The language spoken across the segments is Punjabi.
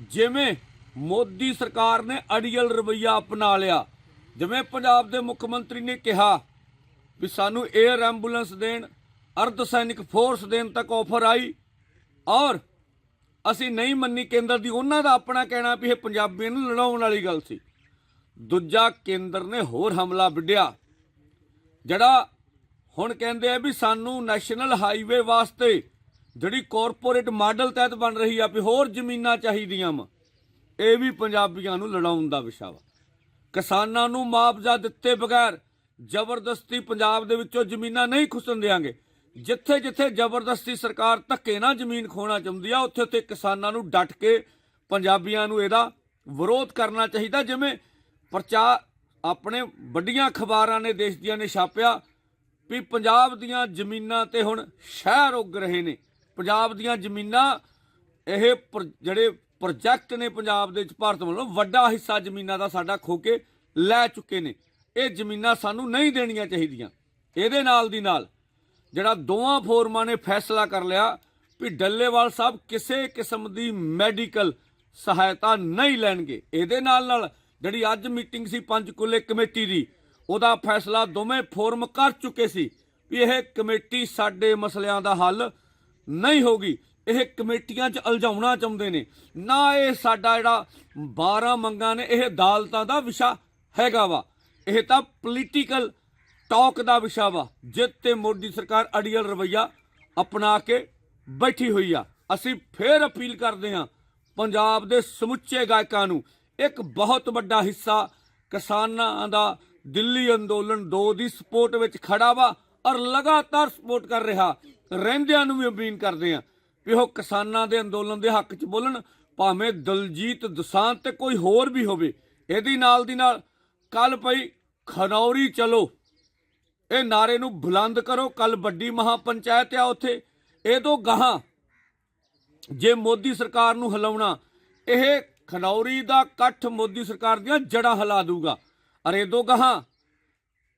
ਜਿਵੇਂ ਮੋਦੀ ਸਰਕਾਰ ਨੇ ਅੜੀਅਲ ਰਵਈਆ ਅਪਣਾ ਲਿਆ, ਜਿਵੇਂ ਪੰਜਾਬ ਦੇ ਮੁੱਖ ਮੰਤਰੀ ਨੇ ਕਿਹਾ ਵੀ ਸਾਨੂੰ 에ਅਰ ਐਂਬੂਲੈਂਸ ਦੇਣ, ਅਰਧ ਸੈਨਿਕ ਫੋਰਸ ਦੇਣ ਤੱਕ ਆਫਰ ਆਈ ਔਰ ਅਸੀਂ ਨਹੀਂ ਮੰਨੀ ਕੇਂਦਰ ਦੀ, ਉਹਨਾਂ ਦਾ ਆਪਣਾ ਕਹਿਣਾ ਵੀ ਇਹ ਪੰਜਾਬੀਆਂ ਨੂੰ ਲੜਾਉਣ ਵਾਲੀ ਗੱਲ ਸੀ। ਦੂਜਾ ਕੇਂਦਰ ਨੇ ਹੋਰ ਹਮਲਾ ਵਿੱਢਿਆ, ਜਿਹੜਾ ਹੁਣ ਕਹਿੰਦੇ ਆ ਵੀ ਸਾਨੂੰ ਨੈਸ਼ਨਲ ਹਾਈਵੇ ਵਾਸਤੇ ਜਿਹੜੀ ਕਾਰਪੋਰੇਟ ਮਾਡਲ ਤਹਿਤ ਬਣ ਰਹੀ ਆ ਵੀ ਹੋਰ ਜ਼ਮੀਨਾਂ ਚਾਹੀਦੀਆਂ ਵਾ, ਇਹ ਵੀ ਪੰਜਾਬੀਆਂ ਨੂੰ ਲੜਾਉਣ ਦਾ ਵਿਸ਼ਾ ਵਾ। ਕਿਸਾਨਾਂ ਨੂੰ ਮੁਆਵਜ਼ਾ ਦਿੱਤੇ ਬਗੈਰ ਜ਼ਬਰਦਸਤੀ ਪੰਜਾਬ ਦੇ ਵਿੱਚੋਂ ਜ਼ਮੀਨਾਂ ਨਹੀਂ ਖੁੱਸਣ ਦੇਾਂਗੇ ਜਿੱਥੇ ਜਿੱਥੇ ਜ਼ਬਰਦਸਤੀ ਸਰਕਾਰ ਧੱਕੇ ਨਾਲ ਜ਼ਮੀਨ ਖੋਣਾ ਚਾਹੁੰਦੀ ਆ ਉੱਥੇ ਉੱਥੇ ਕਿਸਾਨਾਂ ਨੂੰ ਡਟ ਕੇ ਪੰਜਾਬੀਆਂ ਨੂੰ ਇਹਦਾ ਵਿਰੋਧ ਕਰਨਾ ਚਾਹੀਦਾ। ਜਿਵੇਂ ਪ੍ਰਚਾਰ ਆਪਣੇ ਵੱਡੀਆਂ ਅਖਬਾਰਾਂ ਨੇ, ਦੇਸ਼ ਦੀਆਂ ਨੇ ਛਾਪਿਆ ਵੀ ਪੰਜਾਬ ਦੀਆਂ ਜ਼ਮੀਨਾਂ ਤੇ ਹੁਣ ਸ਼ਹਿਰ ਉੱਗ ਰਹੇ ਨੇ। ਪੰਜਾਬ ਦੀਆਂ ਜ਼ਮੀਨਾਂ, ਇਹ ਪ੍ਰ- ਜਿਹੜੇ ਪ੍ਰੋਜੈਕਟ ਨੇ ਪੰਜਾਬ ਦੇ ਵਿੱਚ ਭਾਰਤ ਵੱਲੋਂ, ਵੱਡਾ ਹਿੱਸਾ ਜ਼ਮੀਨਾਂ ਦਾ ਸਾਡਾ ਖੋ ਕੇ ਲੈ ਚੁੱਕੇ ਨੇ। ਇਹ ਜ਼ਮੀਨਾਂ ਸਾਨੂੰ ਨਹੀਂ ਦੇਣੀਆਂ ਚਾਹੀਦੀਆਂ। ਇਹਦੇ ਨਾਲ ਦੀ ਨਾਲ ਜਿਹੜਾ ਦੋਵਾਂ ਫੋਰਮਾਂ ਨੇ ਫੈਸਲਾ ਕਰ ਲਿਆ ਵੀ ਡੱਲੇਵਾਲ ਸਾਹਿਬ ਕਿਸੇ ਕਿਸਮ ਦੀ ਮੈਡੀਕਲ ਸਹਾਇਤਾ ਨਹੀਂ ਲੈਣਗੇ। ਇਹਦੇ ਨਾਲ ਨਾਲ ਜਿਹੜੀ ਅੱਜ ਮੀਟਿੰਗ ਸੀ ਪੰਚਕੂਲੇ ਕਮੇਟੀ ਦੀ, ਉਹਦਾ ਫੈਸਲਾ ਦੋਵੇਂ ਫੋਰਮ ਕਰ ਚੁੱਕੇ ਸੀ ਵੀ ਇਹ ਕਮੇਟੀ ਸਾਡੇ ਮਸਲਿਆਂ ਦਾ ਹੱਲ ਨਹੀਂ ਹੋਗੀ। ਇਹ ਕਮੇਟੀਆਂ 'ਚ ਉਲਝਾਉਣਾ ਚਾਹੁੰਦੇ ਨੇ। ਨਾ ਇਹ ਸਾਡਾ ਜਿਹੜਾ 12 ਮੰਗਾਂ ਨੇ, ਇਹ ਅਦਾਲਤਾਂ ਦਾ ਵਿਸ਼ਾ ਹੈਗਾ ਵਾ। ਇਹ ਤਾਂ ਪੋਲੀਟੀਕਲ ਟਾਕ ਦਾ ਵਿਸ਼ਾ ਵਾ। ਜਿੱਤ ਤੇ ਮੋਦੀ ਸਰਕਾਰ ਅੜੀਅਲ ਰਵਈਆ ਅਪਣਾ ਕੇ ਬੈਠੀ ਹੋਈ ਆ। ਅਸੀਂ ਫੇਰ ਅਪੀਲ ਕਰਦੇ ਹਾਂ ਪੰਜਾਬ ਦੇ ਸਮੁੱਚੇ ਗਾਇਕਾਂ ਨੂੰ, ਇੱਕ ਬਹੁਤ ਵੱਡਾ ਹਿੱਸਾ ਕਿਸਾਨਾਂ ਦਾ ਦਿੱਲੀ ਅੰਦੋਲਨ 2 ਦੀ ਸਪੋਰਟ ਵਿੱਚ ਖੜਾ ਵਾ। ਔਰ ਲਗਾਤਾਰ ਸਪੋਰਟ ਕਰ ਰਿਹਾ। ਰਹਿੰਦਿਆਂ ਨੂੰ ਵੀ ਅਪੀਲ ਕਰਦੇ ਹਾਂ ਵੀ ਉਹ ਕਿਸਾਨਾਂ ਦੇ ਅੰਦੋਲਨ ਦੇ ਹੱਕ 'ਚ ਬੋਲਣ, ਭਾਵੇਂ ਦਲਜੀਤ ਦਸਾਂਤ ਤੇ ਕੋਈ ਹੋਰ ਵੀ ਹੋਵੇ। ਇਹਦੀ ਨਾਲ ਦੀ ਨਾਲ ਕੱਲ ਪਈ ਖਨੌਰੀ ਚਲੋ। ਇਹ ਨਾਰੇ ਨੂੰ ਬੁਲੰਦ ਕਰੋ। ਕੱਲ ਵੱਡੀ ਮਹਾ ਪੰਚਾਇਤ ਆ ਉੱਥੇ। ਇਹ ਤੋਂ ਗਾਹਾਂ ਜੇ ਮੋਦੀ ਸਰਕਾਰ ਨੂੰ ਹਿਲਾਉਣਾ, ਇਹ ਖਨੌਰੀ ਦਾ ਇਕੱਠ ਮੋਦੀ ਸਰਕਾਰ ਦੀਆਂ ਜੜਾਂ ਹਿਲਾ ਦੂਗਾ। ਅਰੇ ਦੋ ਗਾਹਾਂ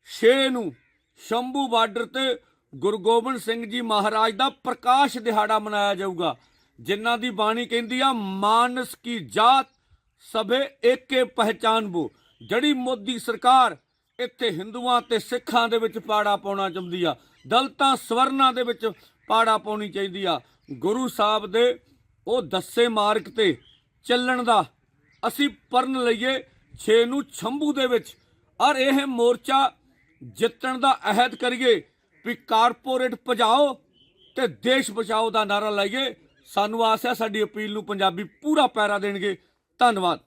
ਛੇ ਨੂੰ ਸ਼ੰਭੂ ਬਾਰਡਰ ਤੇ ਗੁਰੂ ਗੋਬਿੰਦ ਸਿੰਘ ਜੀ ਮਹਾਰਾਜ ਦਾ ਪ੍ਰਕਾਸ਼ ਦਿਹਾੜਾ ਮਨਾਇਆ ਜਾਊਗਾ। ਜਿਨ੍ਹਾਂ ਦੀ ਬਾਣੀ ਕਹਿੰਦੀ ਆ, ਮਾਨਸ ਕੀ ਜਾਤ ਸਭੇ ਏਕੇ ਪਹਿਚਾਨਬੋ। ਜਿਹੜੀ ਮੋਦੀ ਸਰਕਾਰ ਇੱਥੇ ਹਿੰਦੂਆਂ ਤੇ ਸਿੱਖਾਂ ਦੇ ਵਿੱਚ ਪਾੜਾ ਪਾਉਣਾ ਚਾਹੁੰਦੀ ਆ, ਦਲਤਾਂ ਸਵਰਨਾਂ ਦੇ ਵਿੱਚ ਪਾੜਾ ਪਾਉਣੀ ਚਾਹੀਦੀ ਆ। ਗੁਰੂ ਸਾਹਿਬ ਦੇ ਉਹ ਦੱਸੇ ਮਾਰਗ ਤੇ ਚੱਲਣ ਦਾ ਅਸੀਂ ਪਰਨ ਲਈਏ 6 ਨੂੰ ਛੰਭੂ ਦੇ ਵਿੱਚ। ਔਰ ਇਹ ਮੋਰਚਾ ਜਿੱਤਣ ਦਾ ਅਹਿਦ ਕਰੀਏ, ਵੀ ਕਾਰਪੋਰੇਟ ਭਜਾਓ ਤੇ ਦੇਸ਼ ਬਚਾਓ ਦਾ ਨਾਰਾ ਲਾਈਏ। ਸਾਨੂੰ ਆਸ ਹੈ ਸਾਡੀ ਅਪੀਲ ਨੂੰ ਪੰਜਾਬੀ ਪੂਰਾ ਪੈਰਾ ਦੇਣਗੇ। ਧੰਨਵਾਦ।